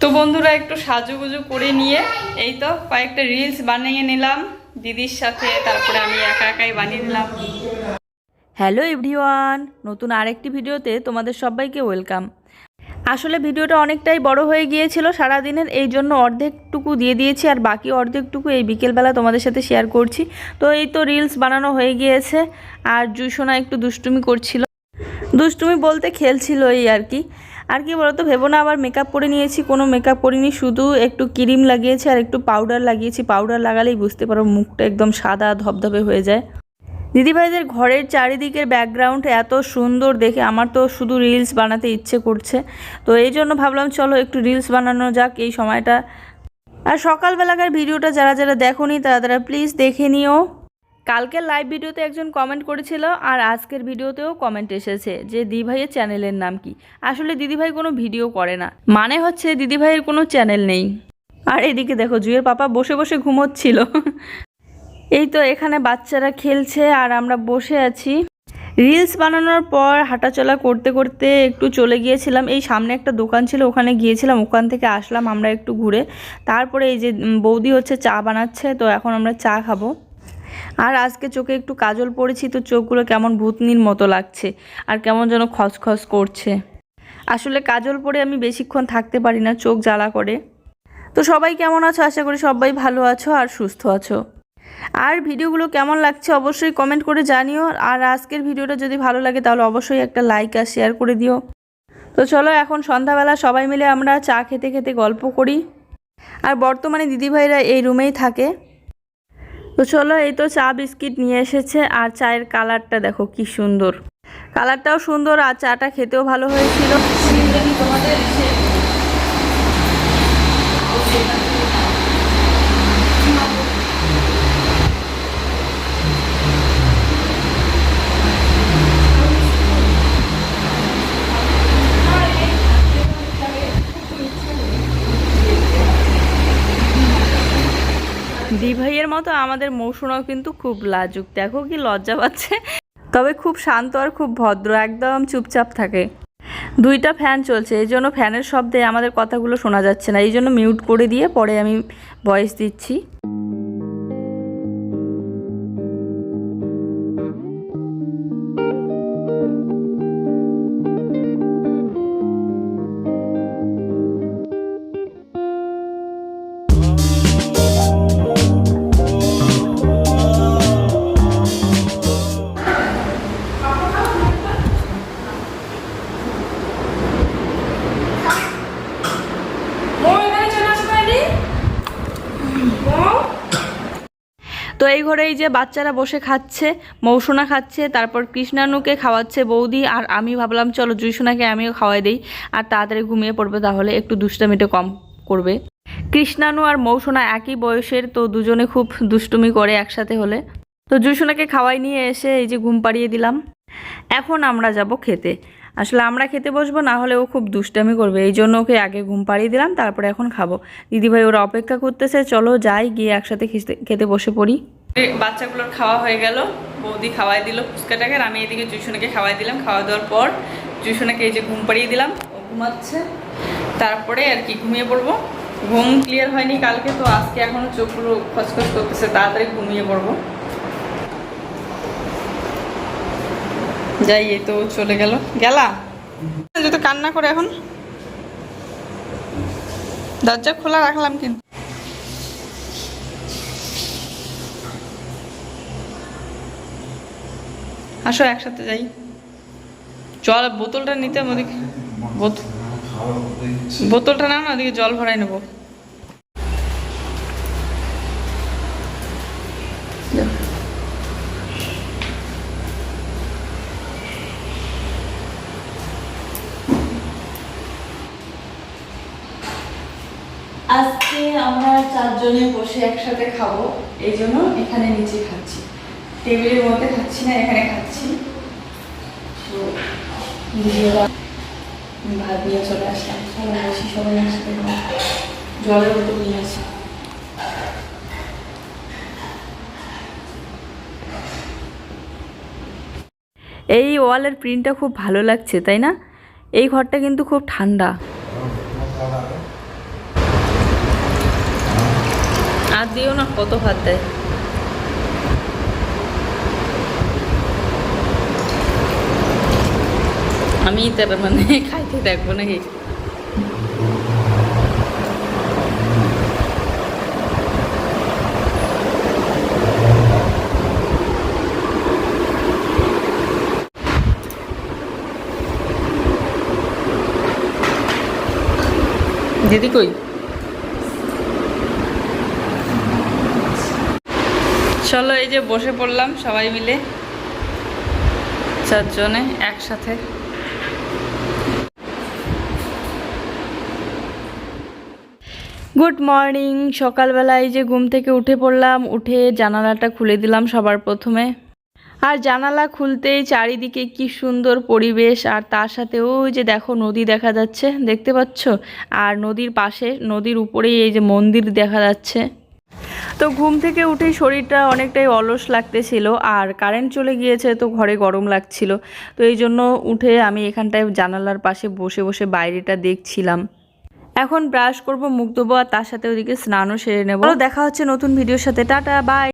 তো বন্ধুরা একটু সাজুগুজু করে নিয়ে, এই তো কয়েকটা রিলস বানিয়ে নিলাম দিদির সাথে, তারপরে আমি একা একাই বানিয়ে নিলাম। হ্যালো এভরিওয়ান, নতুন আরেকটি ভিডিওতে তোমাদের সবাইকে ওয়েলকাম। আসলে ভিডিওটা অনেকটাই বড় হয়ে গিয়েছিল সারাদিনের, এই জন্য অর্ধেকটুকু দিয়ে দিয়েছি, আর বাকি অর্ধেকটুকু এই বিকেলবেলা তোমাদের সাথে শেয়ার করছি। তো এই তো রিলস বানানো হয়ে গিয়েছে, আর জুসোনা একটু দুষ্টুমি করছিল। দুষ্টুমি বলতে খেলছিল এই আর কি। আর কি বলতো, ভেবো না, আবার মেকআপ করে নিয়েছি, কোনো মেকআপ করিনি শুধু একটু ক্রিম লাগিয়েছি আর একটু পাউডার লাগিয়েছি। পাউডার লাগালেই বুঝতে পারো মুখটা একদম সাদা ধবধবে হয়ে যায়। দিদিভাইদের ঘরের চারিদিকের ব্যাকগ্রাউন্ড এত সুন্দর দেখে আমার তো শুধু রিলস বানাতে ইচ্ছে করছে। তো এই জন্য ভাবলাম চলো একটু রিলস বানানো যাক এই সময়টা। আর সকালবেলাকার ভিডিওটা যারা যারা দেখোনি, তারা তারা প্লিজ দেখে নিও। কালকের লাইভ ভিডিওতে একজন কমেন্ট করেছিল আর আজকের ভিডিওতেও কমেন্ট এসেছে যে দিদিভাইয়ের চ্যানেলের নাম কি? আসলে দিদিভাই কোনো ভিডিও করে না। মানে হচ্ছে দিদিভাইয়ের কোনো চ্যানেল নেই। আর এদিকে দেখো, জুয়ের পাপা বসে বসে ঘুমোচ্ছিল। এই তো এখানে বাচ্চারা খেলছে আর আমরা বসে আছি। রিলস বানানোর পর হাঁটাচলা করতে করতে একটু চলে গিয়েছিলাম। এই সামনে একটা দোকান ছিল, ওখানে গিয়েছিলাম। ওখান থেকে আসলাম আমরা একটু ঘুরে। তারপরে এই যে বৌদি হচ্ছে চা বানাচ্ছে, তো এখন আমরা চা খাব। আর আজকে চোখে একটু কাজল পড়েছি, তো চোখগুলো কেমন ভূতনির মতো লাগছে আর কেমন যেন খসখস করছে। আসলে কাজল পরে আমি বেশিক্ষণ থাকতে পারি না, চোখ জ্বালা করে। তো সবাই কেমন আছো? আশা করি সবাই ভালো আছো আর সুস্থ আছো। আর ভিডিওগুলো কেমন লাগছে অবশ্যই কমেন্ট করে জানিও। আর আজকের ভিডিওটা যদি ভালো লাগে, তাহলে অবশ্যই একটা লাইক আর শেয়ার করে দিও। তো চলো এখন সন্ধ্যাবেলা সবাই মিলে আমরা চা খেতে খেতে গল্প করি। আর বর্তমানে দিদিভাইরা এই রুমেই থাকে। তো চলো এই তো চা বিস্কিট নিয়ে এসেছে আর চায়ের কালারটা দেখো কি সুন্দর। কালারটাও সুন্দর আর চাটা খেতেও ভালো হয়েছিল। মতো আমাদের মৌসুমাও কিন্তু খুব লাজুক। দেখো কি লজ্জা পাচ্ছে। তবে খুব শান্ত আর খুব ভদ্র, একদম চুপচাপ থাকে। দুইটা ফ্যান চলছে, এই জন্য ফ্যানের শব্দে আমাদের কথাগুলো শোনা যাচ্ছে না। এই জন্য মিউট করে দিয়ে পরে আমি ভয়েস দিচ্ছি। তো এই ঘরে এই যে বাচ্চারা বসে খাচ্ছে, মৌসুনা খাচ্ছে, তারপর কৃষ্ণানুকে খাওয়াচ্ছে বৌদি, আর আমি ভাবলাম, চলো জুইসোনাকে আমিও খাওয়াই দিই, আর তাড়াতাড়ি ঘুমিয়ে পড়বে তাহলে একটু দুষ্টামিটা কম করবে। কৃষ্ণানু আর মৌসুনা একই বয়সের, তো দুজনে খুব দুষ্টুমি করে একসাথে হলে। তো জুইসোনাকে খাওয়াই নিয়ে এসে এই যে ঘুম পাড়িয়ে দিলাম। এখন আমরা যাব খেতে। আসলে আমরা খেতে বসবো, না হলে ও খুব দুষ্টামি করবে। এই জন্য ওকে আগে ঘুম পাড়িয়ে দিলাম, তারপরে এখন খাব। দিদিভাই ওরা অপেক্ষা করতেছে, চলো যাই, গিয়ে একসাথে খেতে বসে পড়ি। বাচ্চাগুলোর খাওয়া হয়ে গেল। বৌদি খাওয়াই দিল ফুচকাটাকে, আর আমি এদিকে জুইসোনাকে খাওয়াই দিলাম। খাওয়া দেওয়ার পর জুইসোনাকে এই যে ঘুম পাড়িয়ে দিলাম, ও ঘুমাচ্ছে। তারপরে আর কি ঘুমিয়ে পড়ব। ঘুম ক্লিয়ার হয়নি কালকে, তো আজকে এখনও চোখগুলো খসখস করতেছে, তাড়াতাড়ি ঘুমিয়ে পড়ব। যাই, এই তো চলে গেল। গেলা? যদি কান্না করে এখন। দরজা খোলা রাখলাম কিন্তু। আসো, একসাথে যাই। জল, বোতলটা নিতে বোত- বোতলটা নাও না, ওদিকে জল ভরাই নেব আজকে আমরা চারজনে বসে একসাথে খাব, এই জন্য এখানে নিচে খাচ্ছি। টেবিলের মধ্যে খাচ্ছি না, এখানে খাচ্ছি। তো চলে আসলাম। সবাই আসি সবাই খাব। জলের বোতল নিয়ে আসি। এই ওয়ালের প্রিন্টটা খুব ভালো লাগছে, তাই না? এই ঘরটা কিন্তু খুব ঠান্ডা। হাত দিও না কত হাত দেয়? আমি তার মানে খাইতে দেখব নাকি? দিদি কই? চলো, এই যে বসে পড়লাম সবাই মিলে। চারজনে একসাথে। গুড মর্নিং সকালবেলায় যে ঘুম থেকে উঠে পড়লাম, উঠে জানালাটা খুলে দিলাম সবার প্রথমে। আর জানালা খুলতেই চারিদিকে কি সুন্দর পরিবেশ, আর তার সাথে ওই যে দেখো নদী দেখা যাচ্ছে, দেখতে পাচ্ছ? আর নদীর পাশে, নদীর উপরেই এই যে মন্দির দেখা যাচ্ছে। তো ঘুম থেকে উঠেই শরীরটা অনেকটাই অলস লাগতেছিল, আর কারেন্ট চলে গিয়েছে তো ঘরে গরম লাগছিল। তো এই জন্য উঠে আমি এখানটায় জানালার পাশে বসে বসে বাইরেটা দেখছিলাম। এখন ব্রাশ করব, মুখ দেবো আর তার সাথে ওদিকে স্নানও সেরে নেব। দেখা হচ্ছে নতুন ভিডিওর সাথে। Tata bye